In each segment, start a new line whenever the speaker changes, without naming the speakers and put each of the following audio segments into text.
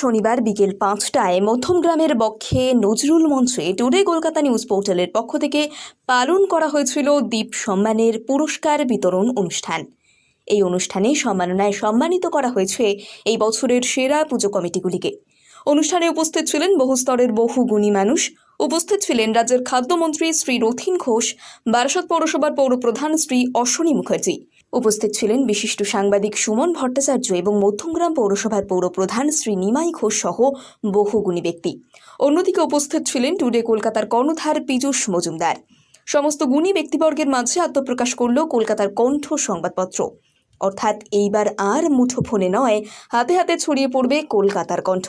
শনিবার বিকেল পাঁচটায় মধ্যমগ্রামের বক্ষে নজরুল মঞ্চে টুডে কলকাতা নিউজ পোর্টালের পক্ষ থেকে পালন করা হয়েছিল দ্বীপ সম্মানের পুরস্কার বিতরণ অনুষ্ঠান। এই অনুষ্ঠানে সম্মাননায় সম্মানিত করা হয়েছে এই বছরের সেরা পুজো কমিটিগুলিকে। অনুষ্ঠানে উপস্থিত ছিলেন বহু স্তরের বহু গুণী মানুষ। উপস্থিত ছিলেন রাজ্যের খাদ্যমন্ত্রী শ্রী রথিন ঘোষ, বারাসত পৌরসভার পৌরপ্রধান শ্রী অশ্বনী মুখার্জি। উপস্থিত ছিলেন বিশিষ্ট সাংবাদিক সুমন ভট্টাচার্য এবং মধ্যমগ্রাম পৌরসভার পৌরপ্রধান শ্রী নিমাই ঘোষ সহ বহু গুণী ব্যক্তি। অন্যদিকে উপস্থিত ছিলেন টুডে কলকাতার কর্ণধার পীযূষ মজুমদার। সমস্ত গুণী ব্যক্তিবর্গের মাঝে আত্মপ্রকাশ করল কলকাতার কণ্ঠ সংবাদপত্র। অর্থাৎ এইবার আর মুঠো ফোনে নয়, হাতে হাতে ছড়িয়ে পড়বে কলকাতার কণ্ঠ।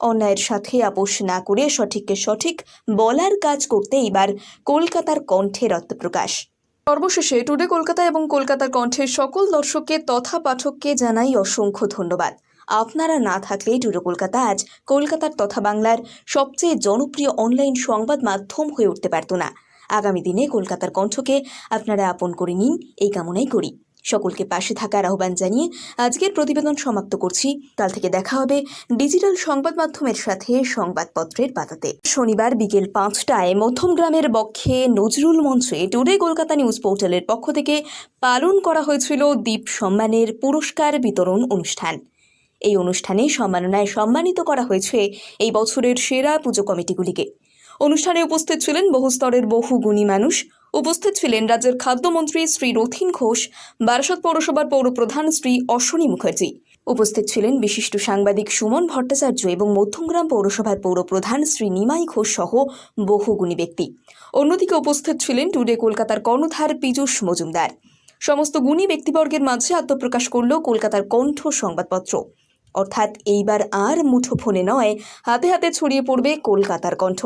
অন্যায়ের সাথে আপোষ না করে সঠিককে সঠিক বলার কাজ করতে এইবার কলকাতার কণ্ঠের আত্মপ্রকাশ। সর্বশেষে টুডে কলকাতা এবং কলকাতার কণ্ঠের সকল দর্শককে তথা পাঠককে জানাই অসংখ্য ধন্যবাদ। আপনারা না থাকলে টুডে কলকাতা আজ কলকাতার তথা বাংলার সবচেয়ে জনপ্রিয় অনলাইন সংবাদ মাধ্যম হয়ে উঠতে পারত না। আগামী দিনে কলকাতার কণ্ঠকে আপনারা আপন করে নিন, এই কামনাই করি। সকলকে পাশে থাকার আহ্বান জানিয়ে আজকের প্রতিবেদন সমাপ্ত করছি। কাল থেকে দেখা হবে ডিজিটাল সংবাদ মাধ্যমের সাথে সংবাদপত্রের পাতাতে। শনিবার বিকেল পাঁচটায় মধ্যমগ্রামের বক্ষে নজরুল মঞ্চে টুডে কলকাতা নিউজ পোর্টালের পক্ষ থেকে পালন করা হয়েছিল দ্বীপ সম্মানের পুরস্কার বিতরণ অনুষ্ঠান। এই অনুষ্ঠানে সম্মাননায় সম্মানিত করা হয়েছে এই বছরের সেরা পুজো কমিটিগুলিকে। অনুষ্ঠানে উপস্থিত ছিলেন বহু স্তরের বহু গুণী মানুষ। উপস্থিত ছিলেন রাজ্যের খাদ্যমন্ত্রী শ্রী রথিন ঘোষ, বারাসত পৌরসভার পৌরপ্রধান শ্রী অশ্বনী মুখার্জি। উপস্থিত ছিলেন বিশিষ্ট সাংবাদিক সুমন ভট্টাচার্য এবং মধ্যমগ্রাম পৌরসভার পৌরপ্রধান শ্রী নিমাই ঘোষ সহ বহু গুণী ব্যক্তি। অন্যদিকে উপস্থিত ছিলেন টুডে কলকাতার কর্ণধার পীযূষ মজুমদার। সমস্ত গুণী ব্যক্তিবর্গের মাঝে আত্মপ্রকাশ করল কলকাতার কণ্ঠ সংবাদপত্র। অর্থাৎ এইবার আর মুঠোফোনে নয়, হাতে হাতে ছড়িয়ে পড়বে কলকাতার কণ্ঠ।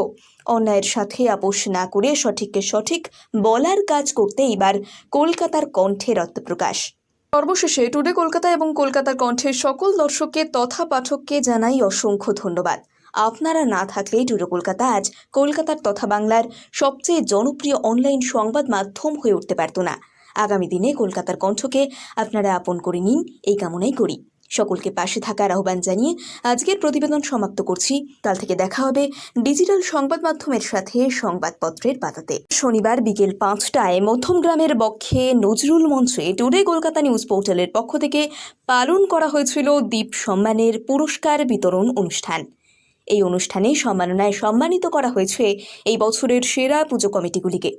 অন্যায়ের সাথে আপোষ না করে সঠিককে সঠিক বলার কাজ করতে এইবার কলকাতার কণ্ঠের আত্মপ্রকাশ সর্বশেষে টুডে কলকাতা এবং কলকাতার কণ্ঠের সকল দর্শককে তথা পাঠককে জানাই অসংখ্য ধন্যবাদ। আপনারা না থাকলেই টুডে কলকাতা আজ কলকাতার তথা বাংলার সবচেয়ে জনপ্রিয় অনলাইন সংবাদ মাধ্যম হয়ে উঠতে পারত না। আগামী দিনে কলকাতার কণ্ঠকে আপনারা আপন করে নিন, এই কামনাই করি। সকলকে পাশে থাকার আহ্বান জানিয়ে আজকের প্রতিবেদন সমাপ্ত করছি। কাল থেকে দেখা হবে ডিজিটাল সংবাদ মাধ্যমের সাথে সংবাদপত্রের পাতাতে। শনিবার বিকেল পাঁচটায় মধ্যমগ্রামের বক্ষে নজরুল মঞ্চে টুডে কলকাতা নিউজ পোর্টালের পক্ষ থেকে পালন করা হয়েছিল দ্বীপ সম্মানের পুরস্কার বিতরণ অনুষ্ঠান। এই অনুষ্ঠানে সম্মাননায় সম্মানিত করা হয়েছে এই বছরের সেরা পুজো কমিটিগুলিকে।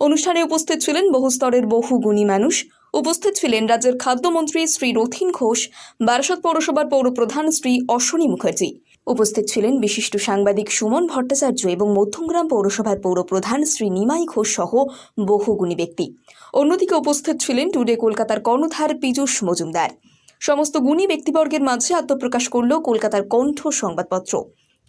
অনুষ্ঠানে উপস্থিত ছিলেন বহু স্তরের বহু গুণী মানুষ। উপস্থিত ছিলেন রাজ্যের খাদ্যমন্ত্রী শ্রী রথিন ঘোষ, বারাসত পৌরসভার পৌরপ্রধান শ্রী অশ্বনী মুখার্জি। উপস্থিত ছিলেন বিশিষ্ট সাংবাদিক সুমন ভট্টাচার্য এবং মধ্যমগ্রাম পৌরসভার পৌরপ্রধান শ্রী নিমাই ঘোষ সহ বহু গুণী ব্যক্তি। অন্যদিকে উপস্থিত ছিলেন টুডে কলকাতার কর্ণধার পীযূষ মজুমদার। সমস্ত গুণী ব্যক্তিবর্গের মাঝে আত্মপ্রকাশ করল কলকাতার কণ্ঠ সংবাদপত্র।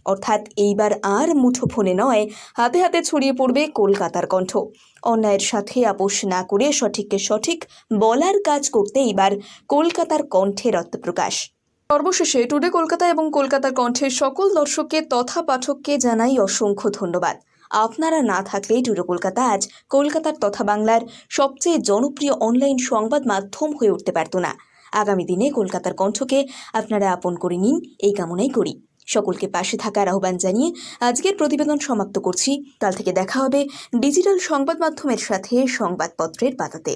অর্থাৎ এইবার আর মুঠোফোনে নয়, হাতে হাতে ছড়িয়ে পড়বে কলকাতার কণ্ঠ। অন্যায়ের সাথে আপোষ না করে সঠিককে সঠিক বলার কাজ করতে এইবার কলকাতার কণ্ঠের আত্মপ্রকাশ সর্বশেষে টুডে কলকাতা এবং কলকাতার কণ্ঠের সকল দর্শককে তথা পাঠককে জানাই অসংখ্য ধন্যবাদ। আপনারা না থাকলেই টুডে কলকাতা আজ কলকাতার তথা বাংলার সবচেয়ে জনপ্রিয় অনলাইন সংবাদ মাধ্যম হয়ে উঠতে পারত না। আগামী দিনে কলকাতার কণ্ঠকে আপনারা আপন করে নিন, এই কামনাই করি। সকলকে পাশে থাকার আহ্বান জানিয়ে আজকের প্রতিবেদন সমাপ্ত করছি। কাল থেকে দেখা হবে ডিজিটাল সংবাদ মাধ্যমের সাথে সংবাদপত্রের পাতাতে।